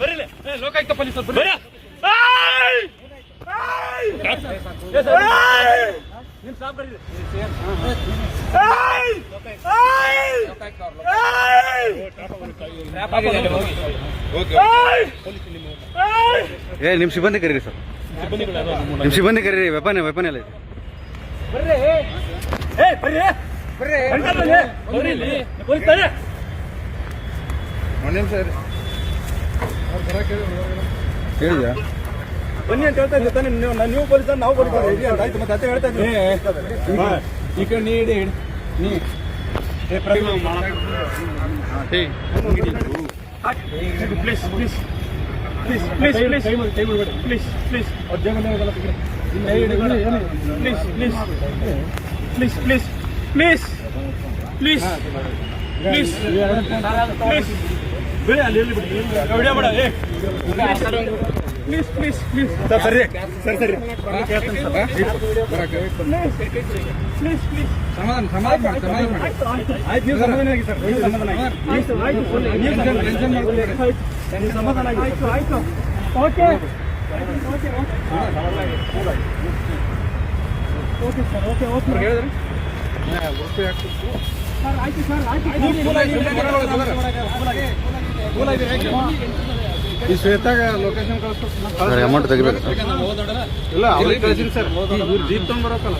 ಬರೀಲಿ. ಲೋಕಾಯುಕ್ತ ಪೊಲೀಸರು ಬರ್ರಿ ನಿಮ್ ಸಾಬ್ ಬರ್ರಿ ಏ ನಿಮ್ಮ ಸಿಬ್ಬಂದಿ ಕರೀರಿ ಸರ್. ನಿಮ್ಮ ಸಿಬ್ಬಂದಿ ಕರೀರಿ ವೆಪನ್ ವೆಪನ್ ಎಲ್ಲ ಇದೆ ಏ ಬರ್ರಿ. ಬರ್ರಿ. ಬರ್ರಿ ಇಲ್ಲಿ. ಪೊಲೀಸ್ ಹೇಳಿದ್ಯಾ ಬನ್ನಿ ಅಂತ ಹೇಳ್ತಾ ಇದ್ದೆ ತಾನೇ ನೀವು ನೀವು ಪೊಲೀಸ್ ನಾವು ಪೊಲೀಸ್ ಆಯ್ತು ಮತ್ತೆ ಅದೇ ಹೇಳ್ತಾ ಇದ್ದೀನಿ ಈ ಕಡೆ ನೀ ಇಡಿ ನೀ ಏ Pratima please please please please please please please please please please please please please please ಬಿಡಿ ಅಲ್ಲಿ ಎಲ್ಲಿ ಬಿಡಿ ವಿಡಿಯೋ ಮಾಡ ಏ ಪ್ಲೀಸ್ ಪ್ಲೀಸ್ ಪ್ಲೀಸ್ ಸರ್ ಸರಿ ಸರಿ ಸರಿ ಪ್ಲೀಸ್ ಪ್ಲೀಸ್ ಸಮಾಧಾನ ಸಮಾಧಾನ ಮಾಡಿ ಸಮಾಧಾನ ಮಾಡಿ ಆಯ್ತು ನೀವು ಸಮಾಧಾನ ಆಗಿ ಸರ್ ನೀವು ಸಮಾಧಾನ ಆಗಿ ನೀವು ಆಯ್ತು ನೀವು ಟೆನ್ಷನ್ ಮಾಡ್ಕೊಳ್ಳಿ ನೀವು ಸಮಾಧಾನ ಆಗಿ ಆಯ್ತು ಆಯ್ತು okay okay sir okay okay ಹೇಳಿದ್ರೆ ಸರ್ ಆಯ್ತು ಸರ್ ಆಯ್ತು ಈ ಶ್ವೇತಾಗ ಲೊಕೇಶನ್ ಸರ್ ಅಮೌಂಟ್ ತೆಗಿಬೇಕು. ಸರ್ ಇಲ್ಲ ಅವ್ರಿಗೆ ಕಳಿಸಿನಿ ಸರ್. ಇವ್ರು ಜೀಪ್ ತೊಗೊಂಡ್ಬರಕ್ಕಲ್ಲ